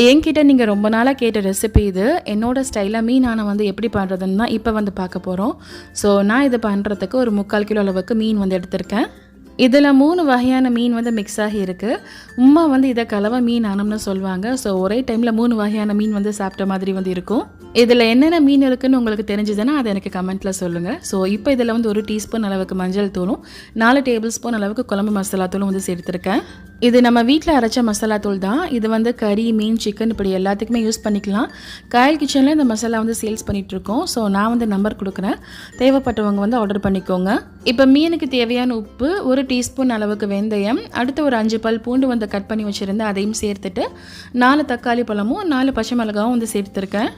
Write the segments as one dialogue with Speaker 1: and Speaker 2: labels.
Speaker 1: என்கிட்ட நீங்கள் ரொம்ப நாளாக கேட்ட ரெசிபி இது என்னோட ஸ்டைலாக மீன் வந்து எப்படி பண்ணுறதுன்னு தான் இப்போ வந்து பார்க்க போகிறோம் ஸோ நான் இது பண்ணுறதுக்கு ஒரு முக்கால் கிலோ அளவுக்கு மீன் வந்து எடுத்திருக்கேன். இதில் மூணு வகையான மீன் வந்து மிக்ஸ் ஆகி இருக்குது உமா வந்து இதை கலவை மீன் ஆனம்னு சொல்லுவாங்க. ஸோ ஒரே டைமில் மூணு வகையான மீன் வந்து சாப்பிட்ட மாதிரி வந்து இருக்கும். இதில் என்னென்ன மீன் இருக்குன்னு உங்களுக்கு தெரிஞ்சதுன்னா அதை எனக்கு கமெண்ட்டில் சொல்லுங்கள் ஸோ இப்போ இதில் வந்து ஒரு டீஸ்பூன் அளவுக்கு மஞ்சள் தூளும் நாலு டேபிள் ஸ்பூன் அளவுக்கு குழம்பு மசாலா தூளும் வந்து சேர்த்துருக்கேன். இது நம்ம வீட்டில் அரைச்ச மசாலா தூள் தான். இது வந்து கறி மீன் சிக்கன் இப்படி எல்லாத்துக்குமே யூஸ் பண்ணிக்கலாம். காயல் கிச்சனில் இந்த மசாலா வந்து சேல்ஸ் பண்ணிகிட்ருக்கோம் ஸோ நான் வந்து நம்பர் கொடுக்குறேன். தேவைப்பட்டவங்க வந்து ஆர்டர் பண்ணிக்கோங்க. இப்போ மீனுக்கு தேவையான உப்பு ஒரு டீஸ்பூன் அளவுக்கு வெந்தயம் அடுத்து ஒரு அஞ்சு பல் பூண்டு வந்து கட் பண்ணி வச்சுருந்து அதையும் சேர்த்துட்டு நாலு தக்காளி பழமும் நாலு பச்சை மிளகாவும் வந்து சேர்த்துருக்கேன்.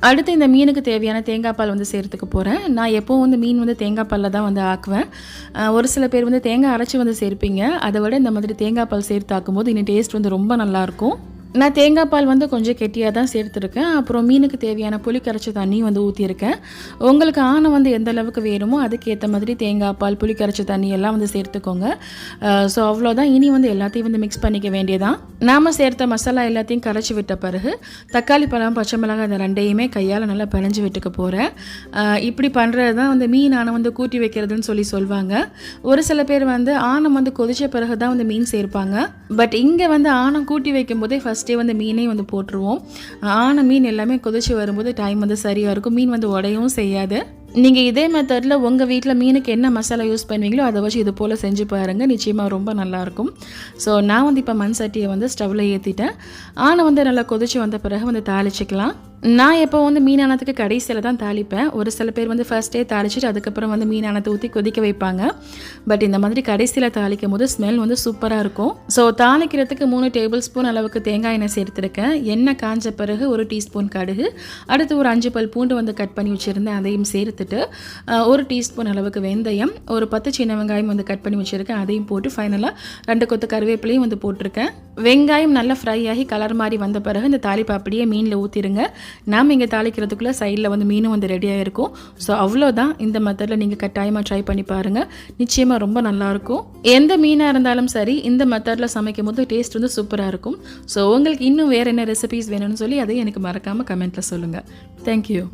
Speaker 1: அடுத்து இந்த மீனுக்கு தேவையான தேங்காய் பால் வந்து சேர்த்துக்க போகிறேன் நான் எப்போவும் வந்து மீன் வந்து தேங்காய் பாலில் தான் வந்து ஆக்குவேன். ஒரு சில பேர் வந்து தேங்காய் அரைச்சி வந்து சேர்ப்பீங்க. அதை விட இந்த மாதிரி தேங்காய் பால் சேர்த்து ஆக்கும்போது இன்னும் டேஸ்ட் வந்து ரொம்ப நல்லாயிருக்கும் நான் தேங்காய் பால் வந்து கொஞ்சம் கெட்டியாக தான் சேர்த்துருக்கேன். அப்புறம் மீனுக்கு தேவையான புளி கரைச்ச தண்ணி வந்து ஊற்றிருக்கேன் உங்களுக்கு ஆணை வந்து எந்த அளவுக்கு வேணுமோ அதுக்கேற்ற மாதிரி தேங்காய் பால் புளி கரைச்ச தண்ணி எல்லாம் வந்து சேர்த்துக்கோங்க. ஸோ அவ்வளோதான் இனி வந்து எல்லாத்தையும் வந்து மிக்ஸ் பண்ணிக்க வேண்டியதான் நாம் சேர்த்த மசாலா எல்லாத்தையும் கரைச்சி விட்ட பிறகு தக்காளி பழம் பச்சை மிளகாய் இந்த ரெண்டையுமே கையால் நல்லா பிணைஞ்சு விட்டுக்க போகிறேன் இப்படி பண்ணுறது தான் வந்து மீன் ஆணை வந்து கூட்டி வைக்கிறதுன்னு சொல்லி சொல்லுவாங்க ஒரு சில பேர் வந்து ஆணம் வந்து கொதிச்ச பிறகு தான் வந்து மீன் சேர்ப்பாங்க. பட் இங்கே வந்து ஆணம் கூட்டி வைக்கும்போதே ஃபஸ்ட்டே வந்து மீனே வந்து போட்டுருவோம். ஆன மீன் எல்லாமே கொதிச்சு வரும்போது டைம் வந்து சரியாக இருக்கும். மீன் வந்து உடையவும் செய்யாது. நீங்கள் இதே மெத்தடில் உங்கள் வீட்டில் மீனுக்கு என்ன மசாலா யூஸ் பண்ணுவீங்களோ அதை வச்சு இது போல் செஞ்சு பாருங்கள் நிச்சயமாக ரொம்ப நல்லாயிருக்கும் ஸோ நான் வந்து இப்போ மண் சட்டியை வந்து ஸ்டவ்வில் ஏற்றிட்டேன் ஆனை வந்து நல்லா கொதிச்சு வந்த பிறகு வந்து தாளிச்சிக்கலாம். நான் எப்போ வந்து மீனானத்துக்கு கடைசியில் தான் தாளிப்பேன். ஒரு சில பேர் வந்து ஃபர்ஸ்டே தாளிச்சிட்டு அதுக்கப்புறம் வந்து மீனானத்தை ஊற்றி கொதிக்க வைப்பாங்க. பட் இந்த மாதிரி கடைசியில் தாளிக்கும் போது ஸ்மெல் வந்து சூப்பராக இருக்கும். ஸோ தாளிக்கிறதுக்கு மூணு டேபிள் ஸ்பூன் அளவுக்கு தேங்காய் எண்ணெய் சேர்த்துருக்கேன். எண்ணெய் காஞ்ச பிறகு ஒரு டீஸ்பூன் கடுகு. அடுத்து ஒரு அஞ்சு பல் பூண்டு வந்து கட் பண்ணி வச்சுருந்தேன். அதையும் சேர்த்துட்டு ஒரு டீஸ்பூன் அளவுக்கு வெந்தயம் ஒரு பத்து சின்ன வெங்காயம் வந்து கட் பண்ணி வச்சுருக்கேன். அதையும் போட்டு ஃபைனலாக ரெண்டு கொத்து கருவேப்பிலையும் வந்து போட்டிருக்கேன். வெங்காயம் நல்லா ஃப்ரை ஆகி கலர் மாதிரி வந்த பிறகு இந்த தாளிப்பு அப்படியே மீனில் ஊற்றிடுங்க நாம் இங்கே தாளிக்கிறதுக்குள்ளே சைடில் வந்து மீனும் வந்து ரெடியாக இருக்கும் ஸோ அவ்வளோதான் இந்த மெத்தடில் நீங்கள் கட்டாயமாக ட்ரை பண்ணி பாருங்கள் நிச்சயமாக ரொம்ப நல்லாயிருக்கும் எந்த மீனாக இருந்தாலும் சரி இந்த மெத்தடில் சமைக்கும் போது டேஸ்ட் வந்து சூப்பராக இருக்கும். ஸோ உங்களுக்கு இன்னும் வேறு என்ன ரெசிபீஸ் வேணும்னு சொல்லி அதை எனக்கு மறக்காமல் கமெண்ட்டில் சொல்லுங்கள் தேங்க்யூ